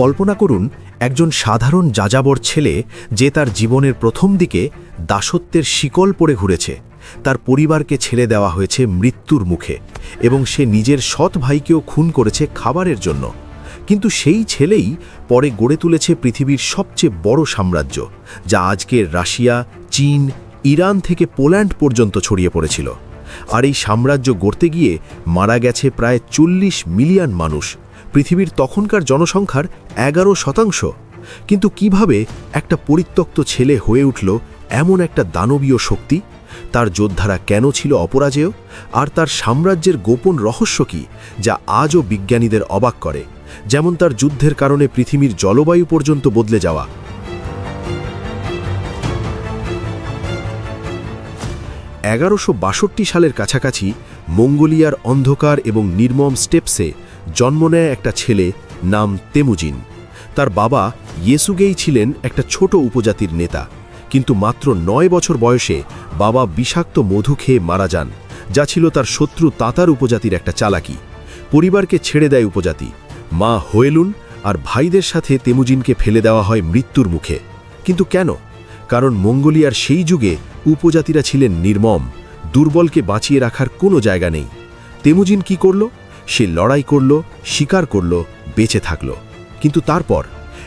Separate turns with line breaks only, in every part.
কল্পনা করুন, একজন সাধারণ যাযাবর ছেলে যে তার জীবনের প্রথম দিকে দাসত্বের শিকল পড়ে ঘুরেছে। তার পরিবারকে ছেড়ে দেওয়া হয়েছে মৃত্যুর মুখে এবং সে নিজের সৎ ভাইকেও খুন করেছে খাবারের জন্য। কিন্তু সেই ছেলেই পরে গড়ে তুলেছে পৃথিবীর সবচেয়ে বড় সাম্রাজ্য, যা আজকের রাশিয়া, চীন, ইরান থেকে পোল্যান্ড পর্যন্ত ছড়িয়ে পড়েছিল। আর এই সাম্রাজ্য গড়তে গিয়ে মারা গেছে প্রায় চল্লিশ মিলিয়ন মানুষ। পৃথিবীর তখনকার জনসংখ্যার এগারো শতাংশ। কিন্তু কীভাবে একটা পরিত্যক্ত ছেলে হয়ে উঠল এমন একটা দানবীয় শক্তি? তার যোদ্ধারা কেন ছিল অপরাজেয়? আর তার সাম্রাজ্যের গোপন রহস্য কি, যা আজও বিজ্ঞানীদের অবাক করে? যেমন তার যুদ্ধের কারণে পৃথিবীর জলবায়ু পর্যন্ত বদলে যাওয়া। এগারোশো সালের কাছাকাছি মঙ্গোলিয়ার অন্ধকার এবং নির্মম স্টেপসে জন্ম নেয় একটা ছেলে নাম তেমুজিন। তার বাবা ইয়েসুগেই ছিলেন একটা ছোট উপজাতির নেতা, কিন্তু মাত্র নয় বছর বয়সে বাবা বিষাক্ত মধু খেয়ে মারা যান, যা ছিল তার শত্রু তাতার উপজাতির একটা চালাকি। পরিবারকে ছেড়ে দেয় উপজাতি। মা হোয়েলুন আর ভাইদের সাথে তেমুজিনকে ফেলে দেওয়া হয় মৃত্যুর মুখে। কিন্তু কেন? কারণ মঙ্গোলিয়ার সেই যুগে উপজাতিরা ছিলেন নির্মম, দুর্বলকে বাঁচিয়ে রাখার কোনো জায়গা নেই। তেমুজিন কি করল? সে লড়াই করল, শিকার করল, বেঁচে থাকল। কিন্তু তারপর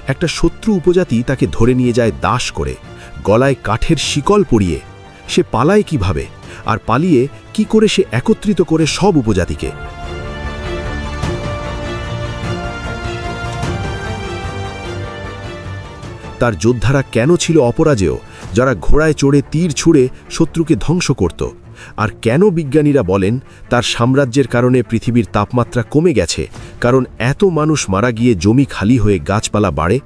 একটা শত্রু উপজাতি তাকে ধরে নিয়ে যায় দাস করে, গলায় কাঠের শিকল পরিয়ে। সে পালায় কীভাবে? আর পালিয়ে কি করে সে একত্রিত করে সব উপজাতিকে? তার যোদ্ধারা কেন ছিল অপরাজেয়? যারা ঘোড়ায় চড়ে তীর ছুঁড়ে শত্রুকে ধ্বংস করত। আর কেন বিজ্ঞানীরা বলেন, তার সাম্রাজ্যের কারণে পৃথিবীর তাপমাত্রা কমে গেছে, কারণ এত মানুষ মারা গিয়ে জমি খালি হয়ে গাছপালা বাড়ে?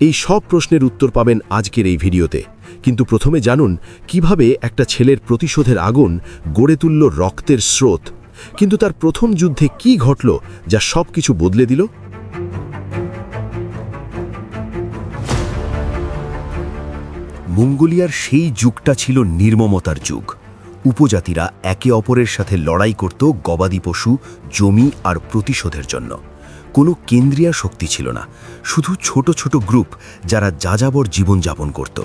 এই সব প্রশ্নের উত্তর পাবেন আজকের এই ভিডিওতে। কিন্তু প্রথমে জানুন, কীভাবে একটা ছেলের প্রতিশোধের আগুন গড়ে তুলল রক্তের স্রোত? কিন্তু তার প্রথম যুদ্ধে কি ঘটল, যা সব কিছু বদলে দিল? মঙ্গোলিয়ার সেই যুগটা ছিল নির্মমতার যুগ। উপজাতিরা একে অপরের সাথে লড়াই করত গবাদি পশু, জমি আর প্রতিশোধের জন্য। কোনো কেন্দ্রীয় শক্তি ছিল না, শুধু ছোট ছোট গ্রুপ যারা যাযাবর জীবনযাপন করত।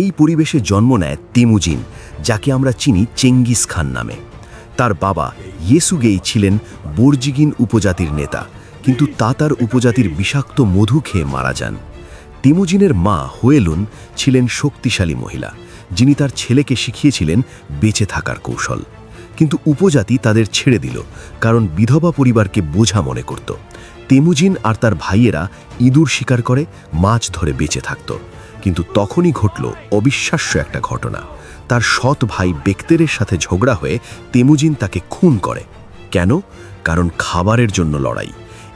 এই পরিবেশে জন্ম নেয় তেমুজিন, যাকে আমরা চিনি চেঙ্গিস খান নামে। তার বাবা ইয়েসুগেই ছিলেন বর্জিগিন উপজাতির নেতা, কিন্তু তা তার উপজাতির বিষাক্ত মধু খেয়ে মারা যান। তিমুজিনের মা হোয়েলুন ছিলেন শক্তিশালী মহিলা, যিনি তার ছেলেকে শিখিয়েছিলেন বেঁচে থাকার কৌশল। কিন্তু উপজাতি তাদের ছেড়ে দিল, কারণ বিধবা পরিবারকে বোঝা মনে করত। তেমুজিন আর তার ভাইয়েরা ইঁদুর শিকার করে, মাছ ধরে বেঁচে থাকত। কিন্তু তখনই ঘটল অবিশ্বাস্য একটা ঘটনা। তার সৎ ভাই বেক্তেরের সাথে ঝগড়া হয়ে তেমুজিন তাকে খুন করে। কেন? কারণ খাবারের জন্য লড়াই।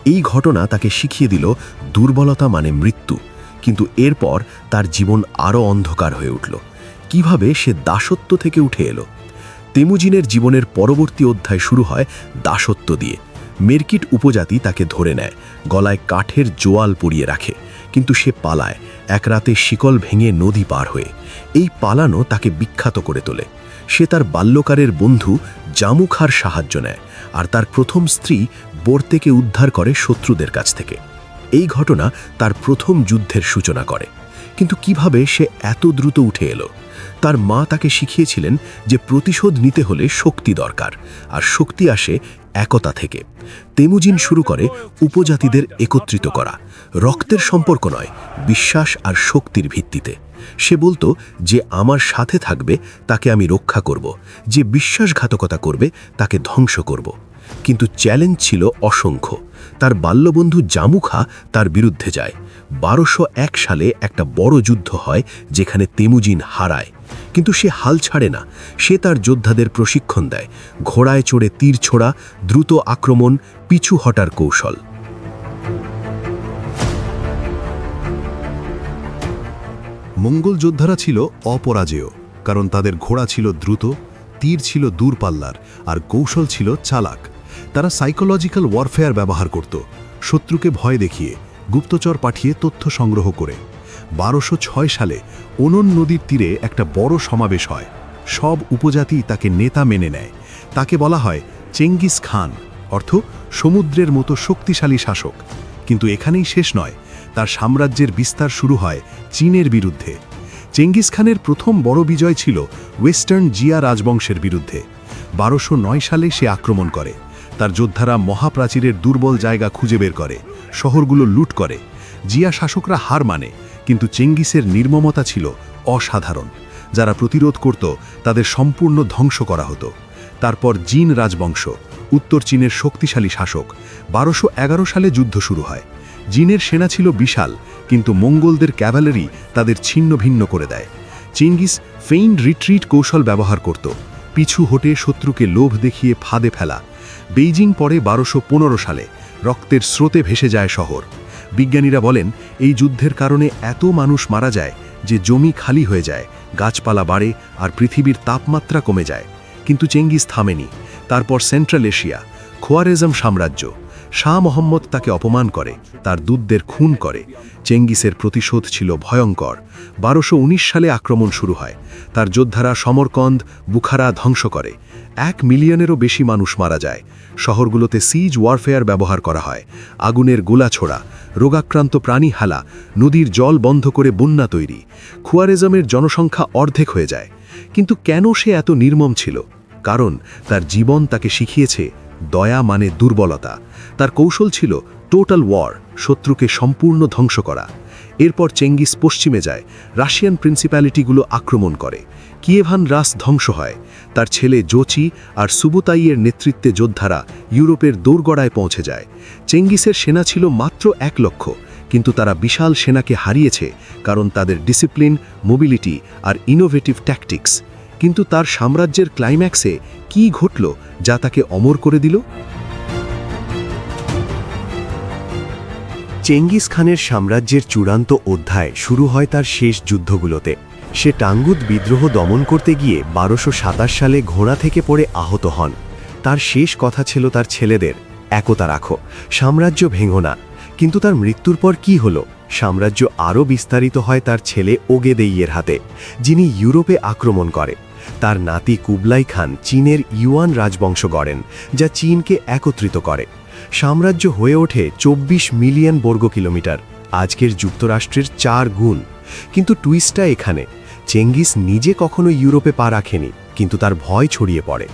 এই ঘটনা তাকে শিখিয়ে দিল দুর্বলতা মানে মৃত্যু। কিন্তু এরপর তার জীবন আরও অন্ধকার হয়ে উঠল। কীভাবে সে দাসত্ব থেকে উঠে এলো? তেমুজিনের জীবনের পরবর্তী অধ্যায় শুরু হয় দাসত্ব দিয়ে। মেরকিট উপজাতি তাকে ধরে নেয়, গলায় কাঠের জোয়াল পরিয়ে রাখে, কিন্তু সে পালায়, এক রাতে শিকল ভেঙে নদী পার হয়ে। এই পালানো তাকে বিখ্যাত করে তোলে। সে তার বাল্যকারের বন্ধু জামুখার সাহায্য নেয়, আর তার প্রথম স্ত্রী বোর্তেকে উদ্ধার করে শত্রুদের কাছ থেকে। এই ঘটনা তার প্রথম যুদ্ধের সূচনা করে। কিন্তু কীভাবে সে এত দ্রুত উঠে এলো? তার মা তাকে শিখিয়েছিলেন যে প্রতিশোধ নিতে হলে শক্তি দরকার, আর শক্তি আসে একতা থেকে। তেমুজিন শুরু করে উপজাতিদের একত্রিত করা। রক্তের সম্পর্ক নয়, বিশ্বাস আর শক্তির ভিত্তিতে। সে বলতো, যে আমার সাথে থাকবে, তাকে আমি রক্ষা করব। যে বিশ্বাসঘাতকতা করবে, তাকে ধ্বংস করব। কিন্তু চ্যালেঞ্জ ছিল অসংখ্য। তার বাল্যবন্ধু জামুখা তার বিরুদ্ধে যায়। বারোশো এক সালে একটা বড় যুদ্ধ হয়, যেখানে তেমুজিন হারায়। কিন্তু সে হাল ছাড়ে না। সে তার যোদ্ধাদের প্রশিক্ষণ দেয়। ঘোড়ায় চড়ে তীর ছোড়া, দ্রুত আক্রমণ, পিছু হটার কৌশল।
মঙ্গল যোদ্ধারা ছিল অপরাজেয়, কারণ তাদের ঘোড়া ছিল দ্রুত, তীর ছিল দূরপাল্লার, আর কৌশল ছিল চালাক। তারা সাইকোলজিক্যাল ওয়ারফেয়ার ব্যবহার করত। শত্রুকে ভয় দেখিয়ে, গুপ্তচর পাঠিয়ে তথ্য সংগ্রহ করে। বারোশো ছয় সালে ওনন নদীর তীরে একটা বড় সমাবেশ হয়। সব উপজাতি তাকে নেতা মেনে নেয়। তাকে বলা হয় চেঙ্গিস খান, অর্থ সমুদ্রের মতো শক্তিশালী শাসক। কিন্তু এখানেই শেষ নয়, তার সাম্রাজ্যের বিস্তার শুরু হয় চীনের বিরুদ্ধে। চেঙ্গিস খানের প্রথম বড় বিজয় ছিল ওয়েস্টার্ন জিয়া রাজবংশের বিরুদ্ধে। বারোশো সালে সে আক্রমণ করে। তার যোদ্ধারা মহাপ্রাচীরের দুর্বল জায়গা খুঁজে বের করে, শহরগুলো লুট করে। জিয়া শাসকরা হার মানে কিন্তু চেঙ্গিসের নির্মমতা ছিল অসাধারণ। যারা প্রতিরোধ করত, তাদের সম্পূর্ণ ধ্বংস করা হতো। তারপর জিন রাজবংশ, উত্তর চীনের শক্তিশালী শাসক, বারোশো সালে যুদ্ধ শুরু হয়। জিনের সেনা ছিল বিশাল, কিন্তু মঙ্গলদের ক্যাভালারি তাদের ছিন্ন ভিন্ন করে দেয়। চিঙ্গিস ফেইন্ড রিট্রিট কৌশল ব্যবহার করত। পিছু হটে শত্রুকে লোভ দেখিয়ে ফাঁদে ফেলা বেইজিং পরে বারোশো সালে রক্তের স্রোতে ভেসে যায় শহর। বিজ্ঞানীরা বলেন, এই যুদ্ধের কারণে এত মানুষ মারা যায় যে জমি খালি হয়ে যায়, গাছপালা বাড়ে আর পৃথিবীর তাপমাত্রা কমে যায়। কিন্তু চেঙ্গিস থামেনি। তারপর সেন্ট্রাল এশিয়া, খোয়ারেজম সাম্রাজ্য, শাহ মোহাম্মদ তাকে অপমান করে, তার দুধদের খুন করে। চেঙ্গিসের প্রতিশোধ ছিল ভয়ঙ্কর। বারোশো সালে আক্রমণ শুরু হয়। তার যোদ্ধারা সমরকন্দ, বুখারা ধ্বংস করে। এক মিলিয়নেরও বেশি মানুষ মারা যায়। শহরগুলোতে সিজ ওয়ারফেয়ার ব্যবহার করা হয়। আগুনের গোলা ছোড়া, রোগাক্রান্ত প্রাণী হালা, নদীর জল বন্ধ করে বন্যা তৈরি। খুয়ারেজমের জনসংখ্যা অর্ধেক হয়ে যায়। কিন্তু কেন সে এত নির্মম ছিল? কারণ তার জীবন তাকে শিখিয়েছে দয়া মানে দুর্বলতা। তার কৌশল ছিল টোটাল ওয়ার শত্রুকে সম্পূর্ণ ধ্বংস করা। এরপর চেঙ্গিস পশ্চিমে যায়, রাশিয়ান প্রিন্সিপ্যালিটিগুলো আক্রমণ করে। কিয়েভান রাস ধ্বংস হয়। তার ছেলে জোচি আর সুবুতাইয়ের নেতৃত্বে যোদ্ধারা ইউরোপের দৌড়গড়ায় পৌঁছে যায়। চেঙ্গিসের সেনা ছিল মাত্র এক লক্ষ, কিন্তু তারা বিশাল সেনাকে হারিয়েছে কারণ তাদের ডিসিপ্লিন, মোবিলিটি আর ইনোভেটিভ ট্যাকটিক্স। কিন্তু তার সাম্রাজ্যের ক্লাইম্যাক্সে কি ঘটল যা তাকে অমর করে দিল?
চেঙ্গিস খানের সাম্রাজ্যের চূড়ান্ত অধ্যায় শুরু হয় তার শেষ যুদ্ধগুলোতে। সে টাঙ্গুদ বিদ্রোহ দমন করতে গিয়ে বারোশো সালে ঘোড়া থেকে পড়ে আহত হন। তার শেষ কথা ছিল তার ছেলেদের, একতা রাখো, সাম্রাজ্য ভেঙো না। কিন্তু তার মৃত্যুর পর কি হলো? সাম্রাজ্য আরও বিস্তারিত হয় তার ছেলে ওগেদেইয়ের হাতে, যিনি ইউরোপে আক্রমণ করে। তার নাতি কুবলাই খান চীনের ইউয়ান রাজবংশ গড়েন, যা চীনকে একত্রিত করে। সাম্রাজ্য হয়ে ওঠে চব্বিশ মিলিয়ন বর্গ কিলোমিটার আজকের যুক্তরাষ্ট্রের চার গুণ। কিন্তু টুইস্টটা এখানে। চেঙ্গিস নিজে কখনো ইউরোপে পা রাখেনি, কিন্তু তার ভয় ছড়িয়ে পড়ে।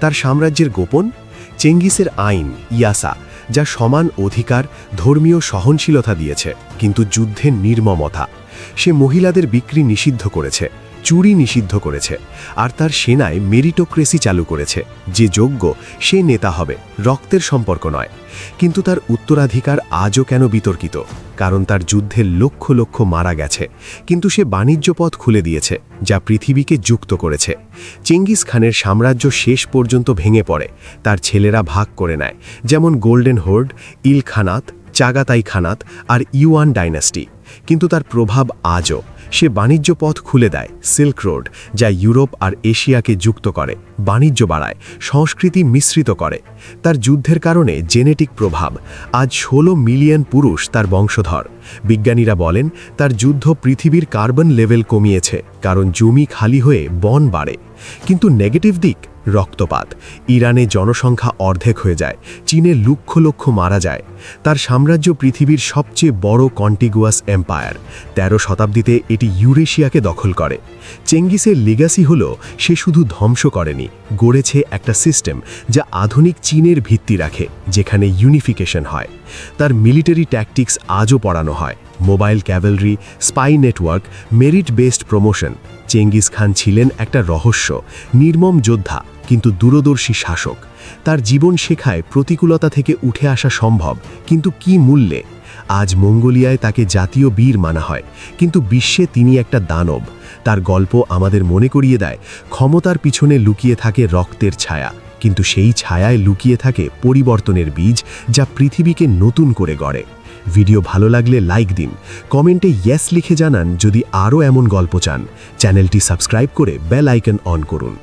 তার সাম্রাজ্যের গোপন, চেঙ্গিসের আইন, ইয়াসা, যা সমান অধিকার, ধর্মীয় সহনশীলতা দিয়েছে, কিন্তু যুদ্ধের নির্মমতা। সে মহিলাদের বিক্রি নিষিদ্ধ করেছে। চুরি নিষিদ্ধ করেছে, আর তার সেনায় মেরিটোক্রেসি চালু করেছে, যে যোগ্য সে নেতা হবে, রক্তের সম্পর্ক নয়। কিন্তু তার উত্তরাধিকার আজও কেন বিতর্কিত? কারণ তার যুদ্ধের লক্ষ লক্ষ মারা গেছে, কিন্তু সে বাণিজ্য পথ খুলে দিয়েছে, যা পৃথিবীকে যুক্ত করেছে। চেঙ্গিস খানের সাম্রাজ্য শেষ পর্যন্ত ভেঙে পড়ে, তার ছেলেরা ভাগ করে নেয়, যেমন Golden Horde, Il Khanate, Chagatai Khanate, আর ইউয়ান ডাইনাস্টি। কিন্তু তার প্রভাব আজও সে বাণিজ্য পথ খুলে দেয় সিল্ক রোড যা ইউরোপ আর এশিয়াকে যুক্ত করে, বাণিজ্য বাড়ায়, সংস্কৃতি মিশ্রিত করে। তার যুদ্ধের কারণে জেনেটিক প্রভাব, আজ ষোলো মিলিয়ন পুরুষ তার বংশধর। বিজ্ঞানীরা বলেন, তার যুদ্ধ পৃথিবীর কার্বন লেভেল কমিয়েছে, কারণ জমি খালি হয়ে বন বাড়ে। কিন্তু নেগেটিভ দিক, রক্তপাত। ইরানে জনসংখ্যা অর্ধেক হয়ে যায়, চীনে লক্ষ লক্ষ মারা যায়। তার সাম্রাজ্য পৃথিবীর সবচেয়ে বড় কন্টিগুয়াস এম্পায়ার। তেরো শতাব্দীতে এটি ইউরেশিয়াকে দখল করে। চেঙ্গিসের লিগাসি হল, সে শুধু ধ্বংস করেনি, গড়েছে একটা সিস্টেম যা আধুনিক চীনের ভিত্তি রাখে, যেখানে ইউনিফিকেশন হয়। তার মিলিটারি ট্যাকটিক্স আজও পড়ানো হয়। Mobile cavalry, spy network merit based promotion. Genghis Khan ছিলেন একটা রহস্য, নির্মম যোদ্ধা, কিন্তু দূরদর্শী শাসক। তার জীবন শেখায় প্রতিকূলতা থেকে উঠে আসা সম্ভব, কিন্তু কি মূল্যে? আজ মঙ্গোলিয়ায় তাকে জাতীয় বীর মানা হয়, কিন্তু বিশ্বে তিনি একটা দানব। তার গল্প আমাদের মনে করিয়ে দেয়, ক্ষমতার পিছনে লুকিয়ে থাকে রক্তের ছায়া। কিন্তু সেই ছায়ায় লুকিয়ে থাকে পরিবর্তনের বীজ যা পৃথিবীকে নতুন করে গড়ে। ভিডিও ভালো লাগলে লাইক দিন, কমেন্টে ইয়েস লিখে জানান যদি আরও এমন গল্প চান। চ্যানেলটি সাবস্ক্রাইব করে বেল আইকন অন করুন।